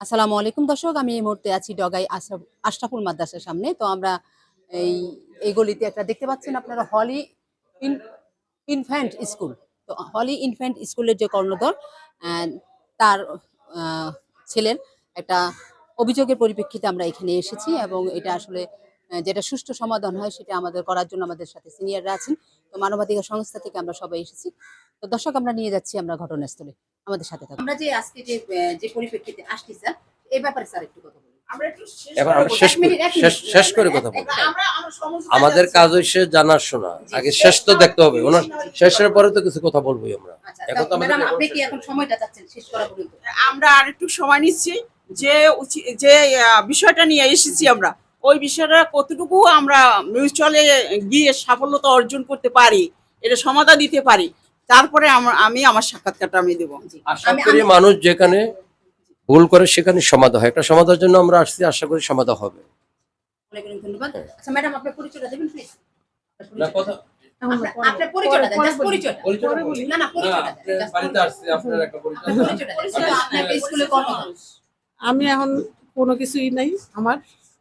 আসসালামু আলাইকুম দর্শক, আমি এই মুহূর্তে আছি ডগাই আশরাফ আশরাফুল মাদ্রাসার সামনে। তো আমরা এই এই গলিতে একটা দেখতে পাচ্ছেন আপনারা, হলি ইনফ্যান্ট স্কুল। তো হলি ইনফ্যান্ট স্কুলের যে কর্ণধর তার ছেলের একটা অভিযোগের পরিপ্রেক্ষিতে আমরা এখানে এসেছি এবং এটা আসলে যেটা সুষ্ঠু সমাধান হয় সেটা আমাদের করার জন্য আমাদের সাথে সিনিয়ররা আছেন। তো মানবাধিকার সংস্থা থেকে আমরা সবাই এসেছি। তো দর্শক, আমরা নিয়ে যাচ্ছি আমরা ঘটনাস্থলে। আমাদের সাথে থাকুন। আমরা যে আজকে যে যে পরিপ্রেক্ষিতে আসছি স্যার এই ব্যাপারে স্যার একটু কথা বলুন। আমরা একটু শেষ এখন আমরা শেষ শেষ করে কথা বলব আমাদের কাজ হচ্ছে জানার শোনা। আগে শেষ তো দেখতে হবে। ওনার শেষের পরে তো কিছু কথা বলবোই আমরা। আচ্ছা এখন তো আপনি কি এখন সময়টা চাচ্ছেন শেষ করা পর্যন্ত? আমরা আর একটু সময় নিচ্ছি। যে যে বিষয়টা নিয়ে এসেছি আমরা ওই বিষয়টা কতটুকু আমরা মিউচুয়ালে গিয়ে সাফল্যতা অর্জন করতে পারি এটা সমাধান দিতে পারি তারপরে আমি আমার সাক্ষাৎকারটা আমি দেবো। আশা করি মানুষ যেখানে ভুল করে সেখানে সমাধান হয়। একটা সমাধানের জন্য আমরা আসছি আশা করি সমাধান হবে। অনেক অনেক ধন্যবাদ। আচ্ছা ম্যাডাম আপনার পরিচয়টা দেবেন প্লিজ। আপনার পরিচয়টা দেন just পরিচয়টা। পরিচয়টা না না পরিচয়টা দেন, just আপনার পরিচয়টা দেন। তো স্কুলে কর্মরত। আমি এখন কোনো কিছুই নাই আমার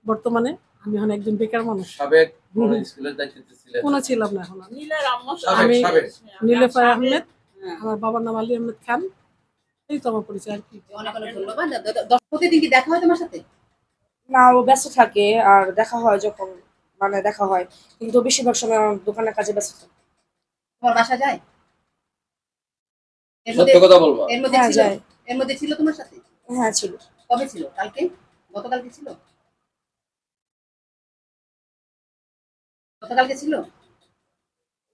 বর্তমানে আমি এখন একজন বেকার মানুষ। সাবেক কোন স্কুলের দায়িত্বে ছিলেন। কোনো ছিলাম না এখন। আমি। নীলের আম্মা সাবেক, আমি সাবেক। নীলেফার আহমেদ। আমার বাবার নাম আলী আহমেদ খান। এই তো আমার পরিচয় আর কি। অনেক অনেক ধন্যবাদ। দ- দ- দশ প্রতিদিন কি দেখা হয় তোমার সাথে? না ও ব্যস্ত থাকে আর দেখা হয় যখন মানে দেখা হয়। কিন্তু বেশিরভাগ সময় আমার দোকানের কাজে ব্যস্ত থাকে। তোমার বাসা যায়? এর সত্য মধ্যে কথা বলব। এর মধ্যে হ্যাঁ, ছিল? এর মধ্যে ছিল তোমার সাথে? হ্যাঁ ছিল। কবে ছিল? কালকে? গতকালকে ছিল? গতকালকে ছিল?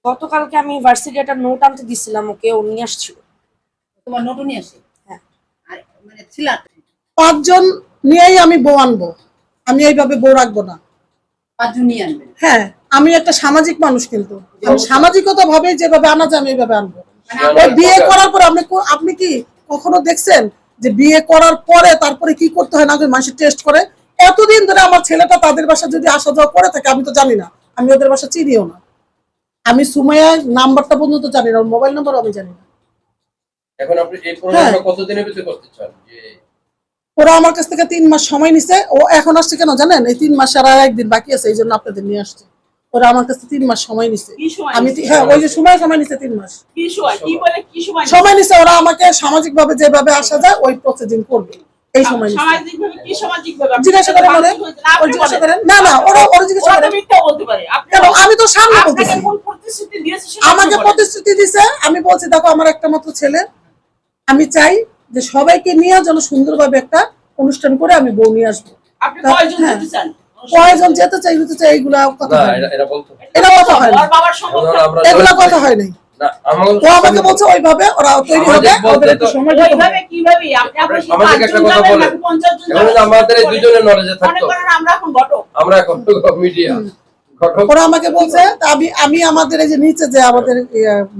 গতকালকে আমি ভার্সিটি একটা নোট আনতে দিছিলাম ওকে ও নিয়ে আসছিল। তোমার নোটও নিয়ে আসে? হ্যাঁ। আর মানে ছিল পাঁচজন নিয়েই আমি বউ আনব। আমি এইভাবে বউ রাখব না। পাঁচজন নিয়ে আনবেন হ্যাঁ আমি একটা সামাজিক মানুষ কিন্তু। আমি সামাজিকতা ভাবে যেভাবে আনা যায় আমি এইভাবে আনব। মানে বিয়ে করার পর আপনি আপনি কি কখনো দেখছেন যে বিয়ে করার পরে তারপরে কি করতে হয় না মানুষের টেস্ট করে? এতদিন ধরে আমার ছেলেটা তাদের বাসা যদি আসা যাওয়া করে থাকে আমি তো জানি না। আমি ওদের বাসা চিনিও না। আমি সুমাইয়ার নাম্বারটা পর্যন্ত জানি না মোবাইল নাম্বারও আমি জানি না। এখন আপনি এই প্রোগ্রামটা কতদিনের ভিতরে করতে চান? যে ওরা আমার কাছ থেকে তিন মাস সময় নিছে ও এখন আসছে কেন জানেন? এই তিন মাস আর একদিন বাকি আছে এই জন্য আপনাদের নিয়ে আসছে। ওরা আমার কাছে তিন মাস সময় নিছে। আমি হ্যাঁ ওই যে সময় সময় নিছে তিন মাস। কি সময়? কি বলে কি সময় সময় নিছে ওরা আমাকে সামাজিক ভাবে যেভাবে আসা যায় ওই প্রসিডিং করবে। এই সময় নিছে সামাজিক ভাবে কি সামাজিক ভাবে জিজ্ঞাসা করেন ওরে ওই জিজ্ঞাসা করেন। না না ওরা ওরা জিজ্ঞাসা করেন। মিথ্যা বলতে পারে। আপনি কেন? আমি তো সামনে বলতেছি। আমাকে প্রতিশ্রুতি দিছে। আমি বলছি দেখো আমার একটা মাত্র ছেলে। আমি চাই যে সবাইকে নিয়ে যেন সুন্দরভাবে একটা অনুষ্ঠান করে আমি বউ নিয়ে আসব। কয়জন হ্যাঁ। যেতে কয়জন যেতে চাই যেতে চাই এইগুলা কথা হয় এটা কথা হয় না। ওর বাবার সম্পর্কে এখন আমরা এগুলা কথা হয় নাই। ও আমাকে বলছে ওইভাবে ওরা তৈরি হবে ওদের একটু সময় দিতে হবে। কীভাবে? আপনি আপনার সামাজিক একটা কথা বলেন। নাকি পঞ্চাশ জন এখন আমাদের এই নলেজে থাকতো। আমরা এখন ঘটক আমরা এখন মিডিয়া। ওরা আমাকে বলছে আমি আমি আমাদের এই যে নিচে যে আমাদের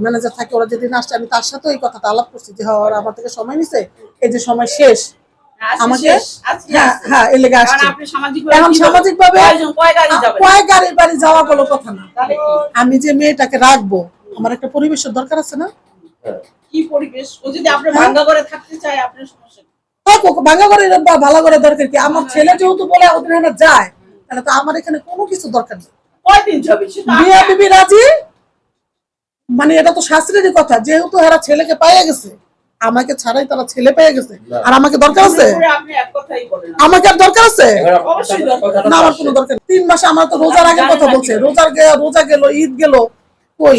ম্যানেজার থাকে ওরা যেদিন আসছে আমি তার সাথে ওই কথাটা আলাপ করছি যে হ্যাঁ ওরা আমার থেকে সময় নিছে এই যে সময় শেষ। আজকে আমাকে শেষ, হ্যাঁ হ্যাঁ আসছে। এখন সামাজিক ভাবে কয় কয়েক গাড়ির বাড়ি যাওয়া বলো কথা না। আমি যে মেয়েটাকে রাখব আমার একটা পরিবেশের দরকার আছে না? হ্যাঁ। কি পরিবেশ? ও যদি আপনি ভাঙ্গা করে থাকতে চায় আপনার সমস্যা কি? করে ভালো করে দরকার কি? আমার ছেলে যেহেতু বলে ওদের এখানে যায় তাহলে তো আমার এখানে কোনো কিছু দরকার নেই। কয়দিন যাবে? বিয়া বিবি রাজি? মানে এটা তো শাস্ত্রেরই কথা যেহেতু এরা ছেলেকে পাইয়া গেছে আমাকে ছাড়াই তারা ছেলে পেয়ে গেছে। আর আমাকে দরকার আছে? পুরো আপনি এক কথাই বলেন আমাকে আর দরকার আছে? না আমার। কোনো দরকার তিন মাসে আমার তো রোজার আগে কথা বলছে। রোজার গে- রোজা গেল ঈদ গেল কই।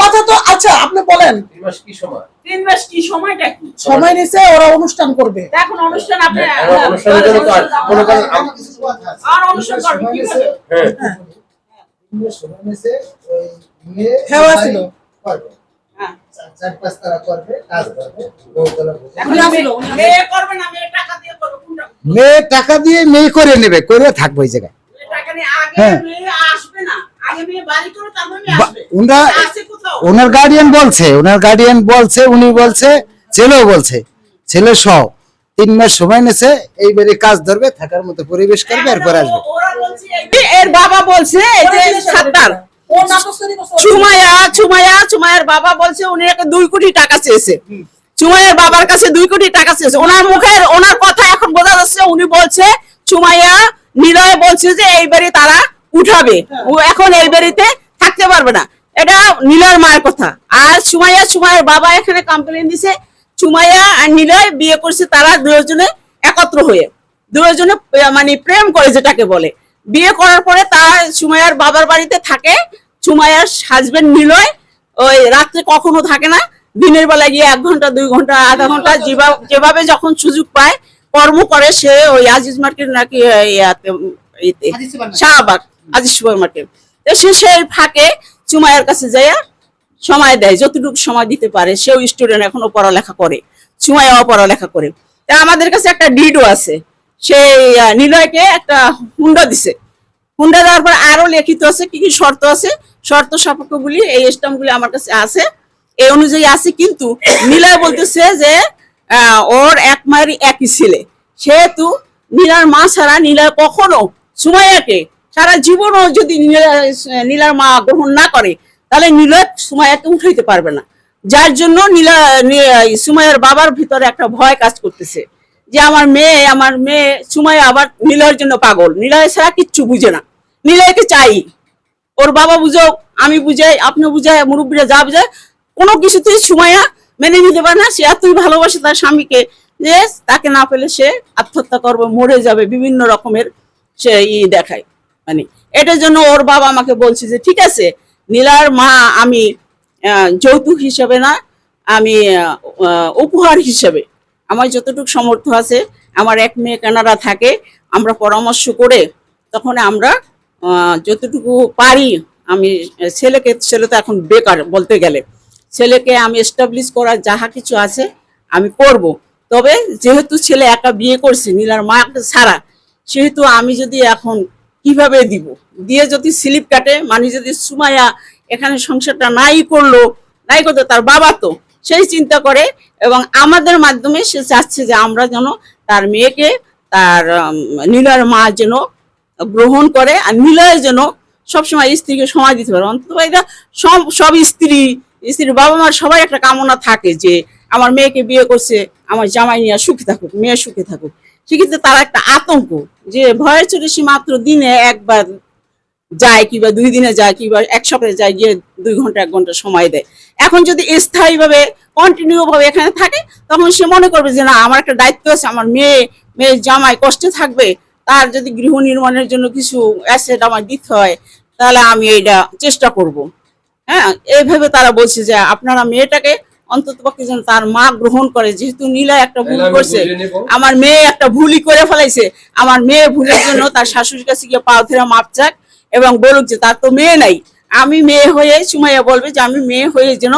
কথা তো আচ্ছা আপনি বলেন। তিন মাস কি সময়? তিন মাস কি সময়টা কি সময় নিছে ওরা অনুষ্ঠান করবে। এখন অনুষ্ঠান আপনি হ্যাঁ, অনুষ্ঠানের জন্য তো মনে করেন আর অনুষ্ঠান করবেন কীভাবে হ্যাঁ। হ্যাঁ, ছিল। হ্যাঁ। এখন উনি আসলো, মেয়ে- উনি আসলো। মেয়ে করবে না মেয়ে টাকা দিয়ে করবে কোনটা? মেয়ে টাকা দিয়ে মেয়ে করে নেবে করে থাকব ওই জায়গায়। টাকা নিয়ে আগে হ্যাঁ। মেয়ে আসবে না। ওনারা গার্ডিয়ান বলছে ওনার গার্ডিয়ান বলছে উনি বলছে ছেলেও বলছে ছেলে সহ তিন মাস সময় নেছে এইবারে কাজ ধরবে থাকার মতো পরিবেশ করবে এরপর আসবে। বলছে এর বাবা বলছে যে চুমায়া চুমায়া চুমায়ার বাবা বলছে উনি একটা দুই কোটি টাকা চেয়েছে। চুমায়ের বাবার কাছে দুই কোটি টাকা চেয়েছে। ওনার মুখের ওনার কথা এখন বোঝা উনি বলছে সুমাইয়া নিলয় বলছে যে এই বাড়ি তারা উঠাবে। ও এখন এই বাড়িতে থাকতে পারবে না। এটা নিলয়ের মায়ের কথা। আর সুমাইয়া সুমাইয়ের বাবা এখানে কমপ্লেন দিছে। সুমাইয়া আর নিলয় বিয়ে করছে তারা দুজনে একত্র হয়ে। দুজনে মানে প্রেম করে যেটাকে বলে। বিয়ে করার পরে তার সুমাইয়ার বাবার বাড়িতে থাকে। সুমাইয়ার হাজবেন্ড নিলয় ওই রাত্রে কখনো থাকে না। দিনের বেলা গিয়ে এক ঘণ্টা দুই ঘণ্টা আধা ঘণ্টা যেভাবে যখন সুযোগ পায় কর্ম করে সে ওই আজিজ মার্কেট নাকি। শাহবাগ। আজিজ সুপার মার্কেট সে সেই ফাঁকে সুমাইয়ার কাছে যাইয়া সময় দেয়, যতটুকু সময় দিতে পারে, সেও স্টুডেন্ট এখনও পড়ালেখা করে সুমাইয়াও পড়ালেখা করে। তা আমাদের কাছে একটা ডিডও আছে, সেই নিলয়কে একটা হুন্ডা দিছে। হুন্ডা দেওয়ার পর আরও লিখিত আছে, কি কি শর্ত আছে, শর্ত সাপেক্ষগুলি, এই স্টাম্পগুলি আমার কাছে আছে। এই অনুযায়ী আছে, কিন্তু নীলয় বলতেছে যে ওর এক মায়েরই একই ছেলে। সেহেতু নীলার মা ছাড়া নীলয় কখনো সুমাইয়াকে সারা জীবনও যদি নীলা- নীলার মা গ্রহণ না করে, তাহলে নীলয় সুমাইয়াকে উঠাইতে পারবে না। যার জন্য নীলা সুমাইয়ার বাবার ভিতরে একটা ভয় কাজ করতেছে। যে আমার মেয়ে আমার মেয়ে, সুমাইয়া আবার নীলয়ের জন্য পাগল। নিলয় ছাড়া কিচ্ছু বুঝে না। নিলয়কে চাই। ওর বাবা বুঝো, আমি বুঝাই আপনি বুঝাই, মুরব্বীরা যা বুঝায়, কোনো কিছুতেই সুমাইয়া মেনে নিতে পারে না। সে এতই ভালোবাসে তার স্বামীকে যে তাকে না পেলে সে আত্মহত্যা করবে, মরে যাবে, বিভিন্ন রকমের সে ই দেখায়। মানে এটার জন্য ওর বাবা আমাকে বলছে যে, ঠিক আছে, নীলার মা আমি যৌতুক হিসেবে না, আমি উপহার হিসেবে, আমার যতটুকু সামর্থ্য আছে, আমার এক মেয়ে কেনারা থাকে, আমরা পরামর্শ করে তখন আমরা যতটুকু পারি, আমি, ছেলেকে, ছেলে তো এখন বেকার বলতে গেলে, ছেলেকে আমি এস্টাবলিশ করার যাহা কিছু আছে, আমি করব। তবে যেহেতু ছেলে একা বিয়ে করছে, নীলার মা ছাড়া, সেহেতু আমি যদি এখন কীভাবে দিব? দিয়ে যদি স্লিপ কাটে মানে যদি সুমাইয়া এখানে সংসারটা নাই করল, নাই করতো, তার বাবা তো সেই চিন্তা করে এবং আমাদের মাধ্যমে সে চাচ্ছে যে আমরা যেন তার মেয়েকে, তার নীলার মা যেন গ্রহণ করে আর নিলয় যেন সবসময় স্ত্রীকে সময় দিতে পারে। অন্তত এটা সব সব স্ত্রী, স্ত্রীর বাবা মার সবাই একটা কামনা থাকে যে আমার মেয়েকে বিয়ে করছে, আমার জামাই নিয়ে সুখী থাকুক, মেয়ে সুখী থাকুক। সেক্ষেত্রে তার একটা আতঙ্ক যে ভয়ের চোটে সে মাত্র দিনে একবার যায় কিংবা দুই দিনে যায় কিংবা এক সপ্তাহে যায়, গিয়ে দুই ঘণ্টা, এক ঘণ্টা সময় দেয়। এখন যদি স্থায়ীভাবে কন্টিনিউ ভাবে এখানে থাকে, তখন সে মনে করবে যে না, আমার একটা দায়িত্ব আছে, আমার মেয়ে, মেয়ের জামাই কষ্টে থাকবে, তার যদি গৃহ নির্মাণের জন্য কিছু অ্যাসেট আমার দিতে হয়, তাহলে আমি এইটা চেষ্টা করব। হ্যাঁ এইভাবে তারা বলছে যে আপনারা মেয়েটাকে অন্তত পক্ষে যেন তার মা গ্রহণ করে যেহেতু নীলা একটা ভুল করছে আমার মেয়ে একটা ভুলই করে ফেলাইছে। আমার মেয়ে ভুলের জন্য তার শাশুড়ির কাছে গিয়ে পা ধরে মাপ চাক এবং বলুক যে তার তো মেয়ে নাই। আমি মেয়ে হয়ে সুমাইয়া বলবে যে আমি মেয়ে হয়ে যেন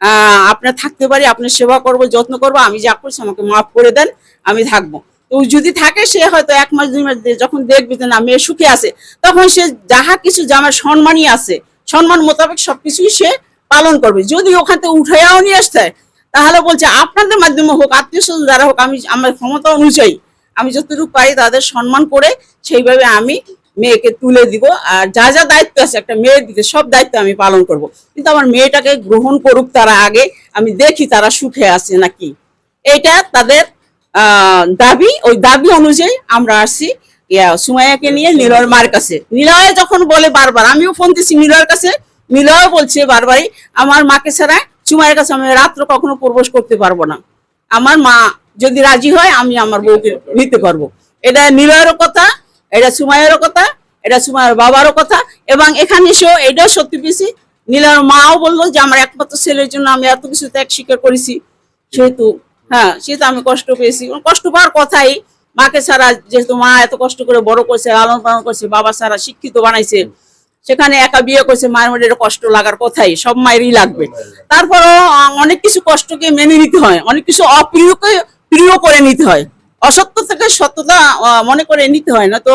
আহ, আপনার থাকতে পারি আপনার সেবা করব যত্ন করব আমি যা করছি আমাকে মাফ করে দেন আমি থাকব। তো যদি থাকে সে হয়তো এক মাস দুই মাস যখন দেখবে যে না মেয়ে সুখে আছে তখন সে যাহা কিছু যে আমার সম্মানই আছে সম্মান মোতাবেক সবকিছুই সে পালন করবে। যদি ওখান থেকে উঠাইয়াও নিয়ে আসতে হয়, তাহলে বলছে আপনাদের মাধ্যমে হোক আত্মীয় স্বজন যারা হোক আমি আমার ক্ষমতা অনুযায়ী আমি যতটুকু পারি তাদের সম্মান করে সেইভাবে আমি মেয়েকে তুলে দিব। আর যা যা দায়িত্ব আছে একটা মেয়ের দিকে সব দায়িত্ব আমি পালন করব। কিন্তু আমার মেয়েটাকে গ্রহণ করুক তারা আগে আমি দেখি তারা সুখে আছে নাকি। এটা তাদের দাবি। ওই দাবি অনুযায়ী আমরা আসছি ইয়া, সুমাইয়াকে নিয়ে নীলয়ের মার কাছে। নীলয় যখন বলে বারবার আমিও ফোন দিচ্ছি নীলয়ের কাছে নীলয় বলছে বারবারই, আমার মাকে ছাড়া সুমাইয়ের কাছে আমি রাত্র কখনো প্রবেশ করতে পারব না। আমার মা যদি রাজি হয়, আমি আমার বউকে নিতে পারব। এটা নীলয়েরও কথা, এটা সুমাইয়েরও কথা, এটা সুমাইয়ের বাবারও কথা, এবং এখানে এসেও এটাও সত্যি পেয়েছি। নীলার মাও বলল যে, আমার একমাত্র ছেলের জন্য আমি এত কিছু ত্যাগ স্বীকার করেছি। সেহেতু হ্যাঁ সেহেতু আমি কষ্ট পেয়েছি। কষ্ট পাওয়ার কথাই, মাকে ছাড়া যেহেতু মা এত কষ্ট করে বড় করছে, লালন পালন করছে, বাবা ছাড়া শিক্ষিত বানাইছে সেখানে একা বিয়ে করছে, মায়ের মধ্যে কষ্ট লাগার কথাই, সব মায়েরই লাগবে। তারপরও অনেক কিছু কষ্টকে মেনে নিতে হয়, অনেক কিছু অপ্রিয়কে প্রিয় করে নিতে হয়। অসত্য থেকে সত্যতা মনে করে নিতে হয় না তো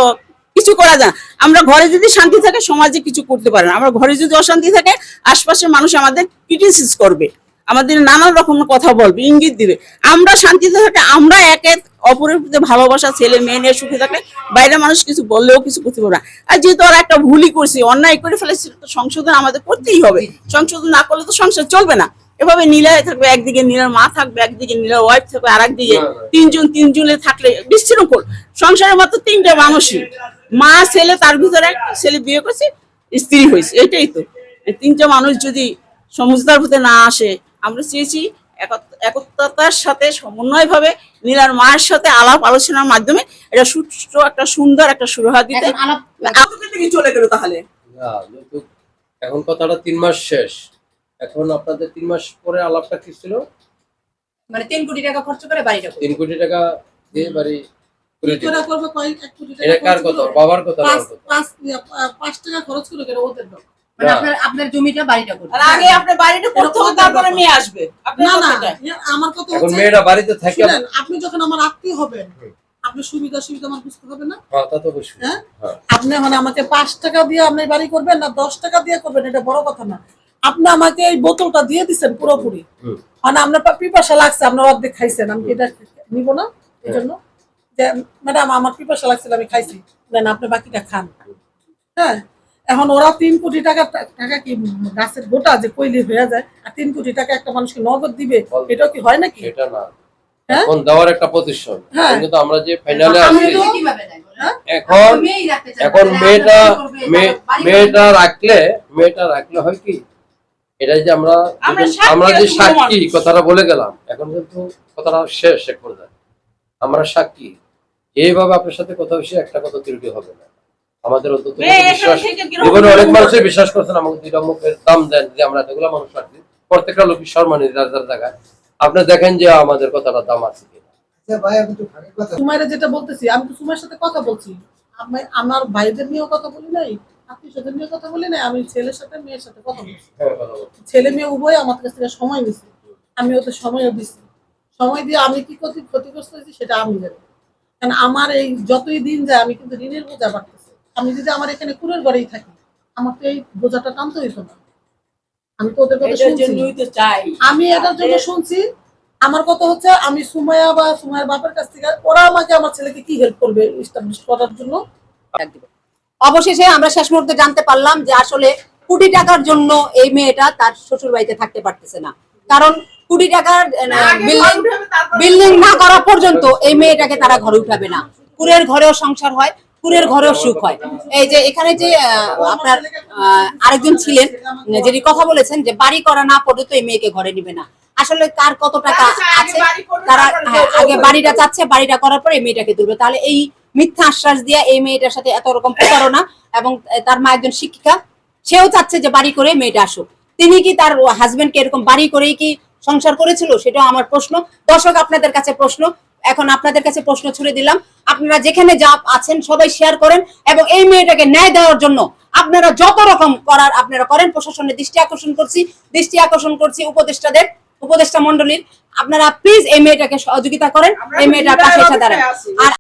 কিছু করা যায়। আমরা ঘরে যদি শান্তি থাকে, সমাজে কিছু করতে পারে না। আমরা ঘরে যদি অশান্তি থাকে, আশপাশের মানুষ আমাদের ক্রিটিসিস করবে। আমাদের নানান রকম কথা বলবে, ইঙ্গিত দিবে। আমরা শান্তিতে থাকে আমরা একে অপরের প্রতি ভালোবাসা ছেলে মেয়ে নিয়ে সুখে থাকলে বাইরে মানুষ কিছু বললেও কিছু করতে পারবে না। আর যেহেতু ওরা একটা ভুলই করছে অন্যায় করে ফেলেছে তো সংশোধন আমাদের করতেই হবে। সংশোধন না করলে তো সংসার চলবে না। এভাবে নীলায় থাকবে একদিকে নীলার মা থাকবে একদিকে নীলার ওয়াইফ থাকবে আর একদিকে তিনজন তিনজনে থাকলে বিশৃঙ্খল সংসারের মাত্র তিনটা মানুষই। মা ছেলে তার ভিতরে একটা ছেলে বিয়ে করছে স্ত্রী হয়েছে এটাই তো। তিনটা মানুষ যদি সমঝদার হতে না আসে আমরা চেয়েছি একত- একত্রতার সাথে সমন্বয় ভাবে নীলার মায়ের সাথে আলাপ আলোচনার মাধ্যমে এটা সুষ্ঠু একটা সুন্দর একটা সুরাহা দিতে আলাপ চলে গেল তাহলে। এখন কথাটা তিন মাস শেষ এখন আপনাদের তিন মাস পরে আলাপটা কি ছিল? মানে তিন কোটি টাকা খরচ করে বাড়িটা। তিন কোটি টাকা দিয়ে বাড়ি এটা কার কথা? বাবার কথা পাঁচ টাকা খরচ করে কেন ওদের। আপনার আপনার জমিটা বাড়িটা করবে আগে আপনার বাড়িটা করতে হবে তারপরে মেয়ে আসবে। না না আমার কথা হচ্ছে মেয়েরা বাড়িতে থাকে। আপনি যখন আমার আত্মীয় হবেন। আপনি সুবিধা সুবিধা আমার বুঝতে হবে না? হ্যাঁ তা তো অবশ্যই। হ্যাঁ? হ্যাঁ। আপনি মানে আমাকে পাঁচ টাকা দিয়ে আপনি বাড়ি করবেন না দশ টাকা দিয়ে করবেন এটা বড় কথা না। আপনি আমাকে এই বোতলটা দিয়ে দিচ্ছেন পুরোপুরি। মানে আপনার পিপাসা লাগছে আপনার অর্ধেক খাইছেন আমি এটা নিব না এই জন্য? যে ম্যাডাম আমার পিপাসা লাগছিল আমি খাইছি। দেন আপনি বাকিটা খান। হ্যাঁ? এখন ওরা তিন কোটি টাকা টাকা কি গাছের গোটা যে কইলি হয়ে যায় আর তিন কোটি টাকা একটা মানুষকে নগদ দিবে এটা কি হয় নাকি? এটা না। হ্যাঁ? এখন দেওয়ার একটা প্রতিষ্ঠান হ্যাঁ। কিন্তু আমরা যে ফাইনালে আসছি? হ্যাঁ? এখন এখন মেয়েটা মেয়েটা রাখলে মেয়েটা রাখলে হয় কি? এটা যে আমরা আমরা সাক্ষী যে সাক্ষী কথাটা বলে গেলাম। এখন কিন্তু কথাটা শেষ এক পর্যায়ে। আমরা সাক্ষী। এইভাবে আপনার সাথে কথা হয়েছে একটা কথা ত্রুটি হবে না। আমাদের অন্তত বিশ্বাস জীবনে অনেক মানুষই বিশ্বাস করছেন আমাকে দুইটা মুখের দাম দেন যে আমরা এতগুলো মানুষ রাখছি প্রত্যেকটা লোকই সম্মানী যার যার জায়গায়। আপনি দেখেন যে আমাদের কথাটা দাম আছে কিনা। আচ্ছা ভাই আমি তো ভাগে কথা সুমাইরা যেটা বলতেছি আমি তো সুমাইয়ের সাথে কথা বলছি। আমি আমার ভাইদের নিয়েও কথা বলি নাই আত্মীয় স্বজন নিয়ে কথা বলি নাই আমি ছেলের সাথে মেয়ের সাথে কথা বলছি। হ্যাঁ, কথা বলছি। ছেলে মেয়ে উভয় আমার কাছ থেকে সময় নিছে। আমি ওদের সময়ও দিছি। সময় দিয়ে আমি কি ক্ষতি ক্ষতিগ্রস্ত হয়েছি সেটা আমি জানি। কারণ আমার এই যতই দিন যায় আমি কিন্তু ঋণের বোঝা বাড়তেছে আমি যদি আমার এখানে কুড়ের ঘরেই থাকি আমার তো এই বোঝাটা টানতে হইতো না। আমি তো ওদের কথা শুনছি। আমি এটার জন্য শুনছি। আমার কথা হচ্ছে আমি সুমাইয়া বা সুমাইয়ার বাপের কাছ থেকে ওরা আমাকে আমার ছেলেকে কি হেল্প করবে এস্টাবলিশ করার জন্য? অবশেষে আমরা শেষ মুহূর্তে জানতে পারলাম যে আসলে কোটি টাকার জন্য এই মেয়েটা তার শ্বশুর বাড়িতে থাকতে পারতেছে না। কারণ কোটি টাকার বিল্ডিং বিল্ডিং না করা পর্যন্ত এই মেয়েটাকে তারা ঘরে উঠাবে না। কুরের ঘরেও সংসার হয় কুরের ঘরেও সুখ হয়। এই যে এখানে যে আপনার আরেকজন ছিলেন যিনি কথা বলেছেন যে বাড়ি করা না পর্যন্ত এই মেয়েকে ঘরে নিবে না। আসলে কার কত টাকা আছে? তারা হ্যাঁ, আগে বাড়িটা চাচ্ছে বাড়িটা করার পরে এই মেয়েটাকে তুলবে। তাহলে এই মিথ্যা আশ্বাস দিয়ে এই মেয়েটার সাথে এত রকম প্রতারণা এবং তার মা একজন শিক্ষিকা সেও চাচ্ছে যে বাড়ি করে মেয়েটা আসুক। তিনি কি তার হাজবেন্ডকে এরকম বাড়ি করেই কি সংসার করেছিল? সেটাও আমার প্রশ্ন। দর্শক আপনাদের কাছে প্রশ্ন এখন আপনাদের কাছে প্রশ্ন ছুড়ে দিলাম। আপনারা যেখানে যা আছেন সবাই শেয়ার করেন এবং এই মেয়েটাকে ন্যায় দেওয়ার জন্য আপনারা যত রকম করার আপনারা করেন প্রশাসনের দৃষ্টি আকর্ষণ করছি দৃষ্টি আকর্ষণ করছি উপদেষ্টাদের উপদেষ্টা মন্ডলীর আপনারা প্লিজ এই মেয়েটাকে সহযোগিতা করেন এই মেয়েটা পাশে এসে দাঁড়ান। আর